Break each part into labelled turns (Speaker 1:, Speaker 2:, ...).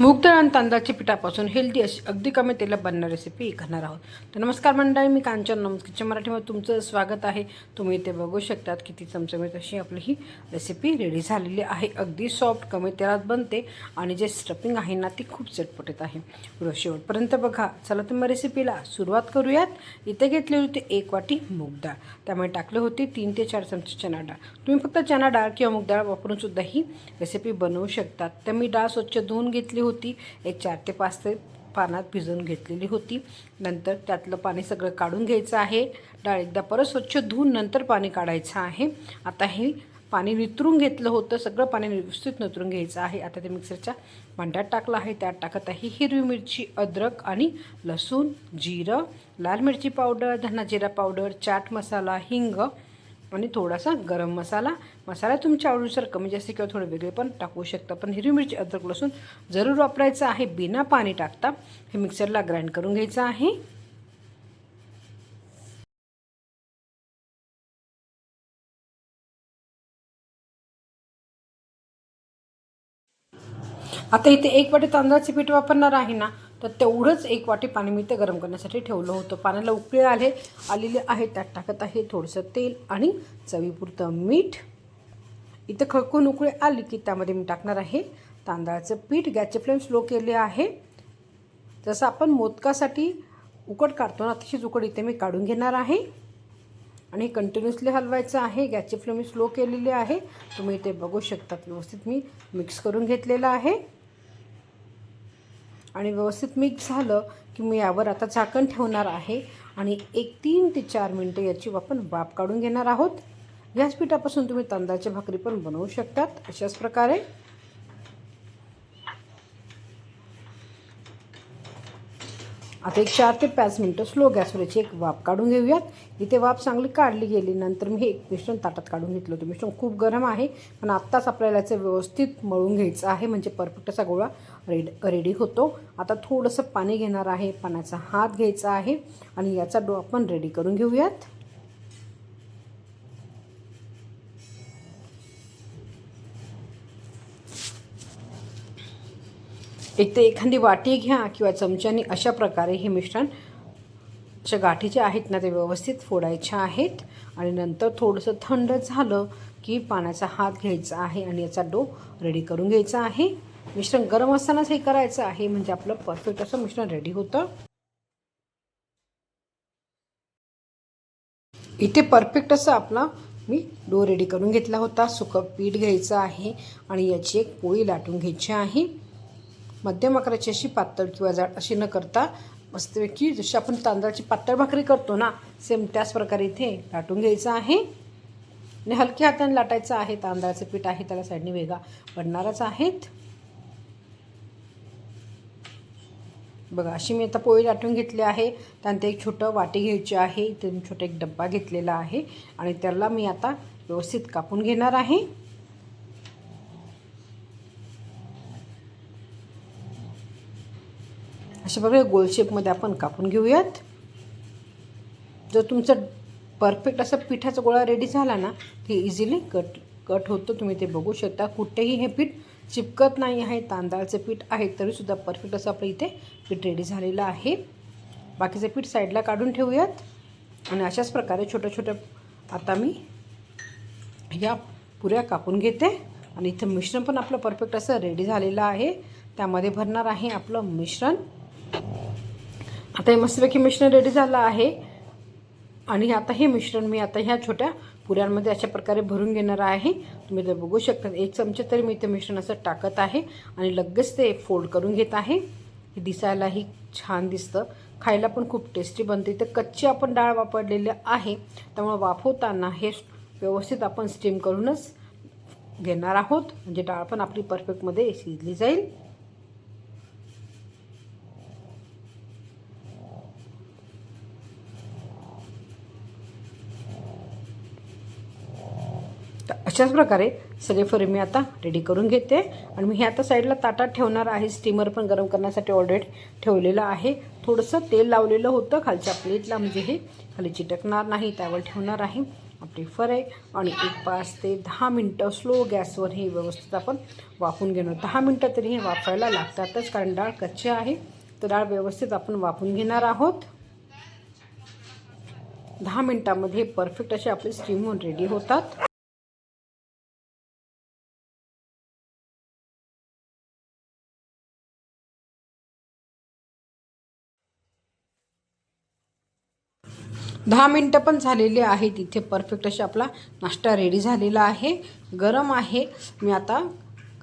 Speaker 1: मूग डाळ आणि तांदळाच्या पिठापासून हेल्दी अशी अगदी कमी तेलात बनणारी रेसिपी करणार आहोत. तर नमस्कार मंडळी मी कांचन नमस्कारच्या मराठीमध्ये तुमचं स्वागत आहे. तुम्ही इथे बघू शकतात किती चमचमीत अशी आपली ही रेसिपी रेडी झालेली आहे. अगदी सॉफ्ट कमी तेलात बनते आणि जे स्टफिंग आहे ना ती खूप चटपटीत आहे. व्हिडिओ शेवटपर्यंत बघा. चला तुम्ही रेसिपीला सुरुवात करूयात. इथे घेतली होती एक वाटी मूग डाळ त्यामुळे टाकले होते तीन ते चार चमचे चना डाळ. तुम्ही फक्त चना डाळ किंवा मूग डाळ वापरून सुद्धा ही रेसिपी बनवू शकतात. तर मी डाळ स्वच्छ धुवून घेतली होती. एक चार ते पाच ते पानात भिजवून घेतलेली होती. नंतर त्यातलं पाणी सगळं काढून घ्यायचं आहे. डाळ एकदा परत स्वच्छ धुवून नंतर पाणी काढायचं आहे. आता हे पाणी नितरून घेतलं होतं. सगळं पाणी व्यवस्थित नितरून घ्यायचं आहे. आता ते मिक्सरच्या भांड्यात टाकलं आहे. त्यात टाकत आहे हिरवी मिरची अद्रक आणि लसूण जिरं लाल मिरची पावडर धना जिरा पावडर चाट मसाला हिंग आणि थोडासा गरम मसाला. मसाला तुमच्या आवडीनुसार कमी जास्त किंवा थोडं वेगळे पण टाकू शकता. पण हिरवी मिरची अद्रक लसूण जरूर वापरायचं आहे. बिना पाणी टाकता हे मिक्सरला ग्राइंड करून घ्यायचं आहे. आता इथे एक वाटी तांदळाचे पीठ वापरणार आहे ना? तर तेवढंच एक वाटी पाणी मी ते गरम करण्यासाठी ठेवलं होतं. पाण्याला उकळी आले आलेले आहे त्यात टाकत आहे थोडंसं तेल आणि चवीपुरतं मीठ. इथं खळकून उकळी आली की त्यामध्ये मी टाकणार आहे तांदळाचं पीठ. गॅसचे फ्लेम स्लो केले आहे. जसं आपण मोदकासाठी उकड काढतो ना तशीच उकड इथे मी काढून घेणार आहे. आणि कंटिन्युअसली हलवायचं आहे. गॅसची फ्लेम मी स्लो केलेली आहे. तुम्ही इथे बघू शकतात व्यवस्थित मी मिक्स करून घेतलेलं आहे. आणि व्यवस्थित मिक्स झालं की मी यावर आता झाकण ठेवणार आहे. आणि एक तीन ते चार मिनटं याची आपण वाफ काढून घेणार आहोत. याच पिठापासून तुम्ही तांदळाची भाकरी पण बनवू शकतात अशाच प्रकारे. आता एक चार ते पाच मिनटं स्लो गॅसवर याची एक वाफ काढून घेऊयात. इथे वाफ चांगली काढली गेली नंतर मी हे एक मिश्रण ताटात काढून घेतलं होतं. मिश्रण खूप गरम आहे पण आत्ताच आपल्याला याचं व्यवस्थित मळून घ्यायचं आहे म्हणजे परफेक्ट असा गोळा रेड रेडी होतो. आता थोडंसं पाणी घेणार आहे. पाण्याचा हात घ्यायचा आहे आणि याचा डो आपण रेडी करून घेऊयात. एक तर एखादी वाटी घ्या किंवा चमच्याने अशा प्रकारे हे मिश्रण अशा गाठी ज्या आहेत ना ते व्यवस्थित फोडायच्या आहेत. आणि नंतर थोडंसं थंड झालं की पाण्याचा हात घ्यायचा आहे आणि याचा डो रेडी करून घ्यायचा आहे. मिश्रण गरम असतानाच हे करायचं आहे. म्हणजे आपलं परफेक्ट असं मिश्रण रेडी होतं. इथे परफेक्ट असं आपला मी डो रेडी करून घेतला होता. सुकं पीठ घ्यायचं आहे आणि याची एक पोळी लाटून घ्यायची आहे. मध्यम आकाराची अशी पातळ किंवा जाड अशी न करता मस्तपैकी जशी आपण तांदळाची पातळ भाकरी करतो ना सेम त्याच प्रकारे इथे लाटून घ्यायचं आहे. आणि हलक्या हाताने लाटायचं आहे. तांदळाचं पीठ आहे त्याला साईडने वेगळा पडणारच आहेत. बघा अशी मी आता पोळी लाटून घेतली आहे. त्यानंतर एक छोटं वाटी घ्यायची आहे. इथे मी छोटा एक डब्बा घेतलेला आहे. आणि त्याला मी आता व्यवस्थित कापून घेणार आहे. अशा प्रकारे गोल शेपमध्ये आपण कापून घेऊयात. जर तुमचं परफेक्ट असं पिठाचा गोळा रेडी झाला ना ते इझिली कट कट होतं. तुम्ही ते बघू शकता. कुठेही हे पीठ चिपकत नाही आहे तांदळाचं पीठ आहे तरीसुद्धा परफेक्ट असं आपलं इथे पीठ रेडी झालेलं आहे. बाकीचं पीठ साईडला काढून ठेवूयात. आणि अशाच प्रकारे छोट्या छोट्या आता मी या पुऱ्या कापून घेते. आणि इथं मिश्रण पण आपलं परफेक्ट असं रेडी झालेलं आहे. त्यामध्ये भरणार आहे आपलं मिश्रण. आता हे मस्तपैकी मिश्रण रेडी झालं आहे. आणि आता हे मिश्रण मी आता ह्या छोट्या पुऱ्यांमध्ये अशा प्रकारे भरून घेणार आहे. तुम्ही तर बघू शकता एक चमचे तरी मी ते मिश्रण असं टाकत आहे आणि लगेच ते फोल्ड करून घेत आहे. हे दिसायलाही छान दिसतं. खायला पण खूप टेस्टी बनते. तर कच्ची आपण डाळ वापरलेली आहे. त्यामुळे वाफवताना हे व्यवस्थित आपण स्टीम करूनच घेणार आहोत. म्हणजे डाळ पण आपली परफेक्टमध्ये शिजली जाईल. अशाच प्रकारे सगळे फरे मी आता रेडी करून घेते. आणि मी हे आता साईडला ताटात ठेवणार आहे. स्टीमर पण गरम करण्यासाठी ऑलरेडी ठेवलेलं आहे. थोडंसं तेल लावलेलं होतं. खालच्या प्लेटला म्हणजे हे खाली चिटकणार नाही त्यावर ठेवणार आहे. आपली आहे आणि एक पाच ते दहा मिनटं स्लो गॅसवर हे व्यवस्थित आपण वाफून घेणार. दहा मिनटं तरी हे वाफायला लागतातच कारण डाळ कच्ची आहे. तर डाळ व्यवस्थित आपण वाफून घेणार आहोत. दहा मिनटामध्ये परफेक्ट असे आपले स्टीम होऊन रेडी होतात. दहा मिनटं पण झालेली आहेत इथे परफेक्ट असे आपला नाश्ता रेडी झालेला आहे. गरम आहे. मी आता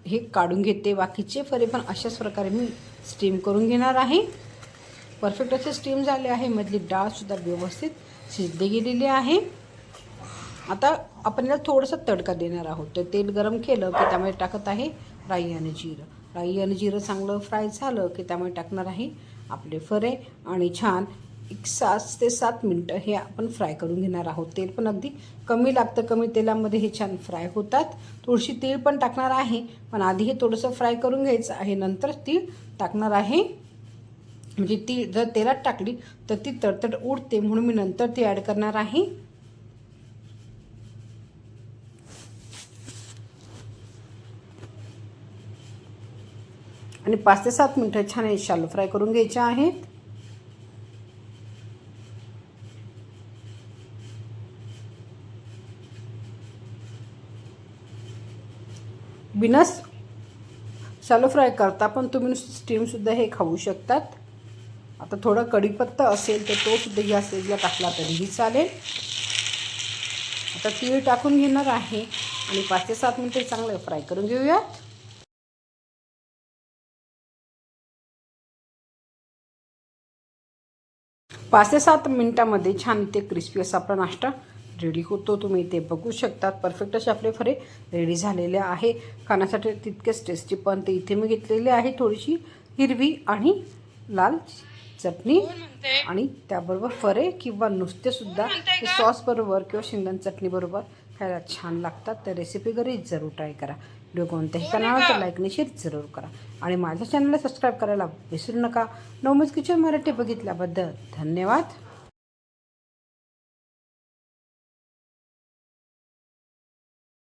Speaker 1: हे काढून घेते बाकीचे. फरे पण अशाच प्रकारे मी स्टीम करून घेणार आहे. परफेक्ट असे स्टीम झाले आहे. मधली डाळसुद्धा व्यवस्थित शिजली गेलेली आहे. आता आपण याला थोडंसं तडका देणार आहोत. तर तेल गरम केलं की त्यामध्ये टाकत आहे राई आणि जिरं. राई आणि जिरं चांगलं फ्राय झालं की त्यामुळे टाकणार आहे आपले फरे आणि छान एक सात ते सात मिनटं हे आपण फ्राय करून घेणार आहोत. तेल पण अगदी कमी लागतं कमी तेलामध्ये हे छान फ्राय होतात. थोडीशी तीळ पण टाकणार आहे पण आधी हे थोडंसं फ्राय करून घ्यायचं आहे. नंतर तीळ टाकणार आहे. म्हणजे ती जर तेलात टाकली तर ती तडतड उडते. म्हणून मी नंतर ती ॲड करणार आहे. आणि पाच ते सात मिनटं छान हे शालो फ्राय करून घ्यायचे आहेत. बिनस शालो फ्राय करता पण तुम्ही नुसतं स्टीमसुद्धा हे खाऊ शकतात. आता थोडा कढीपत्ता असेल तर तो सुद्धा या स्टेजला टाकला तरीही चालेल. आता तीळ टाकून घेणार आहे आणि पाच ते सात मिनटे चांगलं फ्राय करून घेऊयात. पाच ते सात मिनटामध्ये छान ते क्रिस्पी असा आपला नाश्ता रेडी होतो तुम्ही इथे बघू शकतात. परफेक्ट असे आपले फरे रेडी झालेले आहे. खाण्यासाठी तितकेच टेस्टी पण ते इथे मी घेतलेले आहे. थोडीशी हिरवी आणि लाल चटणी आणि त्याबरोबर फरे किंवा नुसते सुद्धा ते सॉस बरोबर किंवा शेंगदाण चटणी बरोबर खायला छान लागतात. तर रेसिपी घरी जरूर ट्राय करा. व्हिडिओ कोणत्याही करायला तर लाईक आणि शेअर जरूर करा. आणि माझ्या चॅनलला सबस्क्राईब करायला विसरू नका. नवमज किचन मराठी बघितल्याबद्दल धन्यवाद.